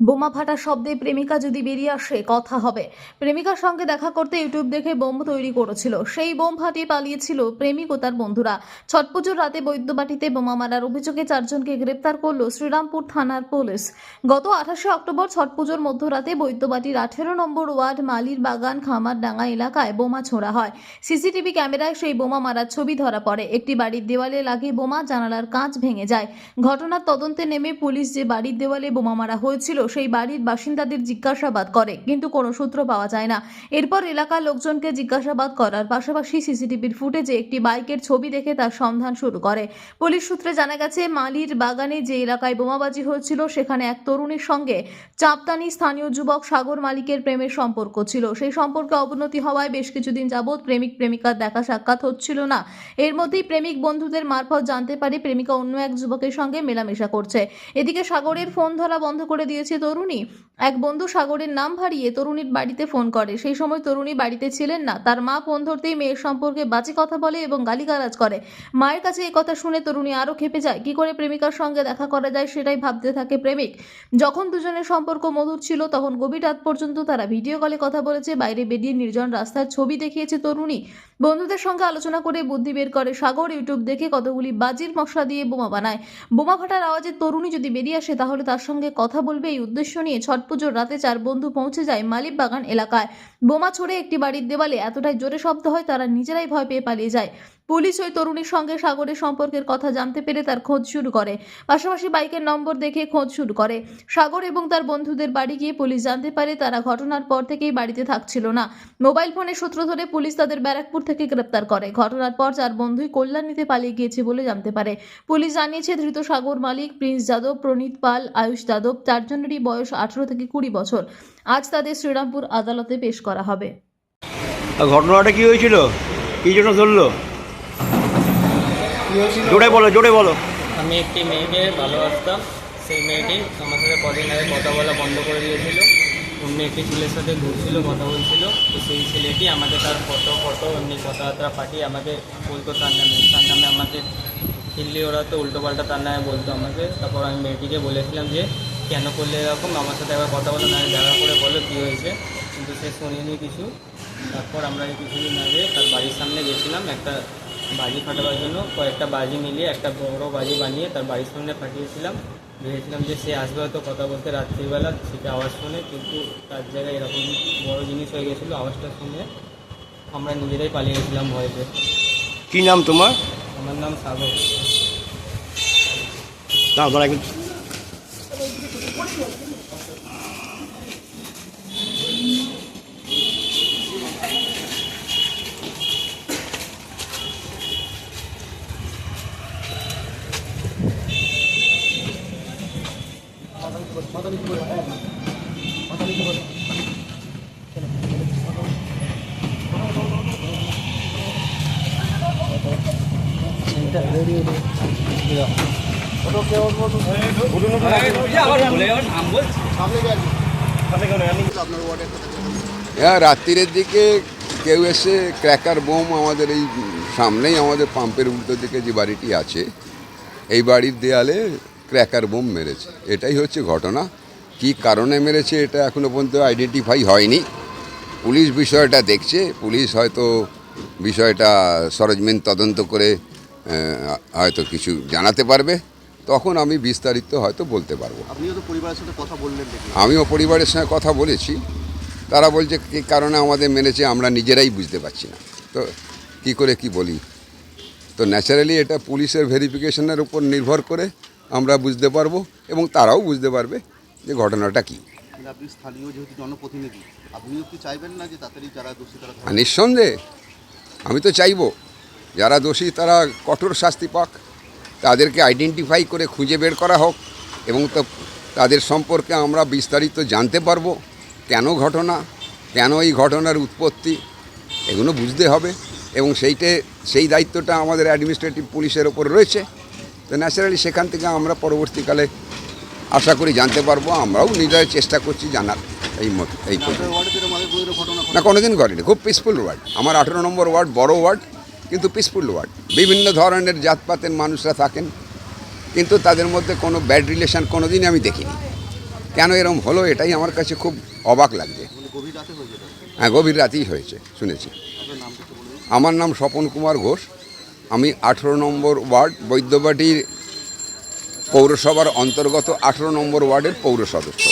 বোমা ফাটা শব্দে প্রেমিকা যদি বেরিয়ে আসে, কথা হবে। প্রেমিকার সঙ্গে দেখা করতে ইউটিউব দেখে বোম তৈরি করেছিল। সেই বোম ফাটিয়ে পালিয়েছিল প্রেমিক ও তার বন্ধুরা। ছট পুজোর রাতে বৈদ্যবাটিতে বোমা মারার অভিযোগে চারজনকে গ্রেপ্তার করল শ্রীরামপুর থানার পুলিশ। গত আঠাশে অক্টোবর ছট পুজোর মধ্যরাতে বৈদ্যবাটির আঠেরো নম্বর ওয়ার্ড মালির বাগান খামারডাঙ্গা এলাকায় বোমা ছোড়া হয়। সিসিটিভি ক্যামেরায় সেই বোমা মারার ছবি ধরা পড়ে। একটি বাড়ির দেওয়ালে লাগে বোমা জানালার কাঁচ ভেঙে যায়। ঘটনার তদন্তে নেমে পুলিশ যে বাড়ির দেওয়ালে বোমা মারা হয়েছিল সেই বাড়ির বাসিন্দাদের জিজ্ঞাসাবাদ করে, কিন্তু কোনো সূত্র পাওয়া যায় না। এরপর এলাকার লোকজনকে জিজ্ঞাসাবাদ করার পাশাপাশি সিসিটিভির ফুটেজে একটি বাইকের ছবি দেখে তার সন্ধান শুরু করে। পুলিশ সূত্রে জানা গেছে, মালির বাগানে যে এলাকায় বোমাবাজি হয়েছিল, সেখানে এক তরুণীর সঙ্গে চাপতানি স্থানীয় যুবক সাগর মালিকের প্রেমের সম্পর্ক ছিল। সেই সম্পর্কে অবনতি হওয়ায় বেশ কিছুদিন যাবৎ প্রেমিক প্রেমিকার দেখা সাক্ষাৎ হচ্ছিল না। এর মধ্যেই প্রেমিক বন্ধুদের মারফত জানতে পারে, প্রেমিকা অন্য এক যুবকের সঙ্গে মেলামেশা করছে। এদিকে সাগরের ফোন ধরা বন্ধ করে দিয়েছে তরুণী? এক বন্ধু সাগরের নাম হারিয়ে তরুণীর বাড়িতে ফোন করে। সেই সময় তরুণী বাড়িতে ছিলেন না। তার মা ফোন ধরতেই মেয়ের সম্পর্কে বাজে কথা বলে এবং গালিগালাজ করে। মায়ের কাছে এই কথা শুনে তরুণী আরও খেপে যায়। কি করে প্রেমিকার সঙ্গে দেখা করা যায় সেটাই ভাবতে থাকে প্রেমিক। যখন দুজনের সম্পর্ক মধুর ছিল তখন গভীর রাত পর্যন্ত তারা ভিডিও কলে কথা বলেছে, বাইরে বেরিয়ে নির্জন রাস্তার ছবি দেখিয়েছে তরুণী। বন্ধুদের সঙ্গে আলোচনা করে বুদ্ধি বের করে সাগর ইউটিউব দেখে কতগুলি বাজির মশলা দিয়ে বোমা বানায়। বোমা ফাটার আওয়াজে তরুণী যদি বেরিয়ে আসে তাহলে তার সঙ্গে কথা বলবে এই উদ্দেশ্য নিয়ে ছট পুজোর রাতে চার বন্ধু পৌঁছে যায় মালিক বাগান এলাকায়। বোমা ছড়ে একটি বাড়ির দেওয়ালে এতটাই জোরে শব্দ হয়, তারা নিজেরাই ভয় পেয়ে পালিয়ে যায়। পুলিশ ওই তরুণীর সঙ্গে সাগরের সম্পর্কের কথা জানতে পেরে তার খোঁজ শুরু করে। পাশাপাশি বাইকের নম্বর দেখে খোঁজ শুরু করে। সাগর এবং তার বন্ধুদের বাড়ি গিয়ে পুলিশ জানতে পারে তারা ঘটনার পর থেকেই বাড়িতে থাকছিল না। মোবাইল ফোনের সূত্র ধরে পুলিশ তাদের ব্যারাকপুর থেকে গ্রেপ্তার করে। ঘটনার পর চার বন্ধুই কল্যাণীতে পালিয়ে গিয়েছে বলে জানতে পারে। পুলিশ জানিয়েছে, ধৃত সাগর মালিক প্রিন্স যাদব, প্রণীত পাল, আয়ুষ যাদব চারজনেরই বয়স আঠেরো থেকে কুড়ি বছর। আজ তাদের শ্রীরামপুর আদালতে পেশ করা হবে। ঘটনাটা কি হয়েছিল? কি জন্য ধরলো? জোরে বলো জোরে বলো। আমি একটি মেয়েকে ভালোবাসতাম। সেই মেয়েটি আমার সাথে কদিন আগে কথা বলা বন্ধ করে দিয়েছিল। অন্য একটি ছেলের সাথে ঘুরছিল, কথা বলছিল। তো সেই ছেলেটি আমাকে তার ফটো ফটো, এমনি কথাবার্তা পাঠিয়ে আমাকে বলতো তার নামে তার নামে আমাকে খিল্লি ওরা তো উল্টো পাল্টা তার নামে বলতো আমাকে। তারপর আমি মেয়েটিকে বলেছিলাম যে, কেন করলে এরকম? আমার সাথে একবার কথা বলো না দেখা করে বলো কী হয়েছে? কিন্তু সে শোনেনি কিছু। তারপর আমরা কিছুদিন আগে তার বাড়ির সামনে গেছিলাম। একটা বাজি ফাটাবার জন্য কয়েকটা বাজি মিলিয়ে একটা বড় বাজি বানিয়ে তার বাড়ির সামনে পাঠিয়েছিলাম। ভেবেছিলাম যে সে আসবে হয়তো কথা বলতে রাত্রিবেলা সেটা আওয়াজ শুনে কিন্তু তার জায়গায় এরকম বড় জিনিস হয়ে গেছিল আওয়াজটা শুনে আমরা নিজেরাই পালিয়ে গেছিলাম ভয়তে কি নাম তোমার? আমার নাম সাগর। একটু হ্যাঁ রাত্রিরের দিকে কেউ এসে ক্র্যাকার বোম আমাদের এই সামনেই আমাদের পাম্পের উল্টো দিকে যে বাড়িটি আছে, এই বাড়ির দেয়ালে ক্র্যাকার বোম মেরেছে। এটাই হচ্ছে ঘটনা। কি কারণে মেরেছে এটা এখনও পর্যন্ত আইডেন্টিফাই হয়নি। পুলিশ বিষয়টা দেখছে। পুলিশ হয়তো বিষয়টা সরজমিন তদন্ত করে হয়তো কিছু জানাতে পারবে। তখন আমি বিস্তারিত হয়তো বলতে পারব। আপনিও তো পরিবারের কথা বললেন আমিও পরিবারের সঙ্গে কথা বলেছি। তারা বলছে কী কারণে আমাদের মেনেছে আমরা নিজেরাই বুঝতে পারছি না। তো কি করে কি বলি? তো ন্যাচারালি এটা পুলিশের ভেরিফিকেশনের উপর নির্ভর করে। আমরা বুঝতে পারব এবং তারাও বুঝতে পারবে যে ঘটনাটা কী। আপনি স্থানীয় যেহেতু জনপ্রতিনিধি আপনিও কি চাইবেন না যে তাড়াতাড়ি যারা দোষী তারা নিঃসন্দেহে আমি তো চাইব যারা দোষী তারা কঠোর শাস্তি পাক তাদেরকে আইডেন্টিফাই করে খুঁজে বের করা হোক এবং তো তাদের সম্পর্কে আমরা বিস্তারিত জানতে পারব কেন ঘটনা কেন এই ঘটনার উৎপত্তি এগুলো বুঝতে হবে এবং সেইটে সেই দায়িত্বটা আমাদের অ্যাডমিনিস্ট্রেটিভ পুলিশের ওপর রয়েছে। তো ন্যাচারালি সেখান থেকে আমরা পরবর্তীকালে আশা করি জানতে পারব, আমরাও নিজেরাই চেষ্টা করছি জানার এই মত, এই না, কোনোদিন ঘটেনি খুব পিসফুল ওয়ার্ড আমার আঠেরো নম্বর ওয়ার্ড বড় ওয়ার্ড, কিন্তু পিসফুল ওয়ার্ড বিভিন্ন ধরনের জাতপাতের মানুষরা থাকেন, কিন্তু তাদের মধ্যে কোনো ব্যাড রিলেশন কোনো দিনই আমি দেখিনি। কেন এরম হলো এটাই আমার কাছে খুব অবাক লাগছে। হ্যাঁ গভীর রাতেই হয়েছে, শুনেছি। আমার নাম স্বপন কুমার ঘোষ। আমি আঠেরো নম্বর ওয়ার্ড বৈদ্যবাটির পৌরসভার অন্তর্গত আঠেরো নম্বর ওয়ার্ডের পৌর সদস্য